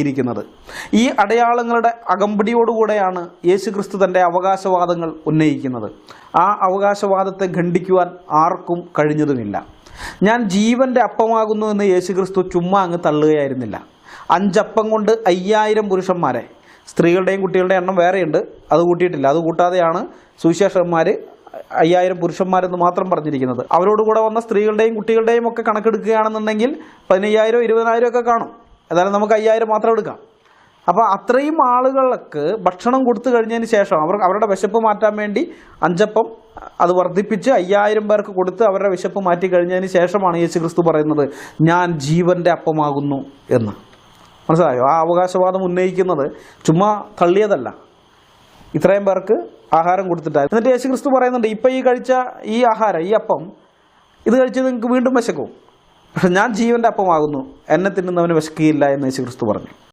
ഇരിക്കുന്നത്. ഈ അടയാളങ്ങളുടെ അകമ്പടിയോടുകൂടെയാണ് യേശു ക്രിസ്തു തന്റെ അവകാശവാദങ്ങൾ ഉന്നയിക്കുന്നത്. ആ അവകാശവാദത്തെ ഖണ്ഡിക്കുവാൻ ആർക്കും കഴിഞ്ഞതുമില്ല. ഞാൻ ജീവന്റെ അപ്പമാകുന്നു എന്ന് യേശു ക്രിസ്തു ചുമ്മാ അങ്ങ് തള്ളുകയായിരുന്നില്ല. അഞ്ചപ്പം കൊണ്ട് അയ്യായിരം പുരുഷന്മാരെ. സ്ത്രീകളുടെയും കുട്ടികളുടെയും എണ്ണം വേറെയുണ്ട്. അത് കൂട്ടിയിട്ടില്ല. അത് കൂട്ടാതെയാണ് സുവിശേഷന്മാർ അയ്യായിരം പുരുഷന്മാരെന്ന് മാത്രം പറഞ്ഞിരിക്കുന്നത്. അവരോട് കൂടെ വന്ന സ്ത്രീകളുടെയും കുട്ടികളുടെയും ഒക്കെ കണക്കെടുക്കുകയാണെന്നുണ്ടെങ്കിൽ പതിനയ്യായിരം ഇരുപതിനായിരം ഒക്കെ കാണും. ഏതായാലും നമുക്ക് അയ്യായിരം മാത്രം എടുക്കാം. അപ്പോൾ അത്രയും ആളുകൾക്ക് ഭക്ഷണം കൊടുത്തു കഴിഞ്ഞതിന് ശേഷം അവർ അവരുടെ വിശപ്പ് മാറ്റാൻ വേണ്ടി അഞ്ചപ്പം അത് വർദ്ധിപ്പിച്ച് അയ്യായിരം പേർക്ക് കൊടുത്ത് അവരുടെ വിശപ്പ് മാറ്റി കഴിഞ്ഞതിന് ശേഷമാണ് യേശു ക്രിസ്തു പറയുന്നത് ഞാൻ ജീവന്റെ അപ്പമാകുന്നു എന്ന്. മനസ്സിലായോ? ആ അവകാശവാദം ഉന്നയിക്കുന്നത് ചുമ്മാ തള്ളിയതല്ല. ഇത്രയും പേർക്ക് ആഹാരം കൊടുത്തിട്ടായി എന്നിട്ട് യേശു ക്രിസ്തു പറയുന്നുണ്ട് ഇപ്പം ഈ കഴിച്ച ഈ ആഹാരം ഈ അപ്പം ഇത് കഴിച്ച് നിങ്ങൾക്ക് വീണ്ടും വിശക്കും. പക്ഷെ ഞാൻ ജീവന്റെ അപ്പമാകുന്നു. എന്നെ തിന്നുന്നവന് വിശക്കുകയില്ല എന്ന് യേശു ക്രിസ്തു പറഞ്ഞു.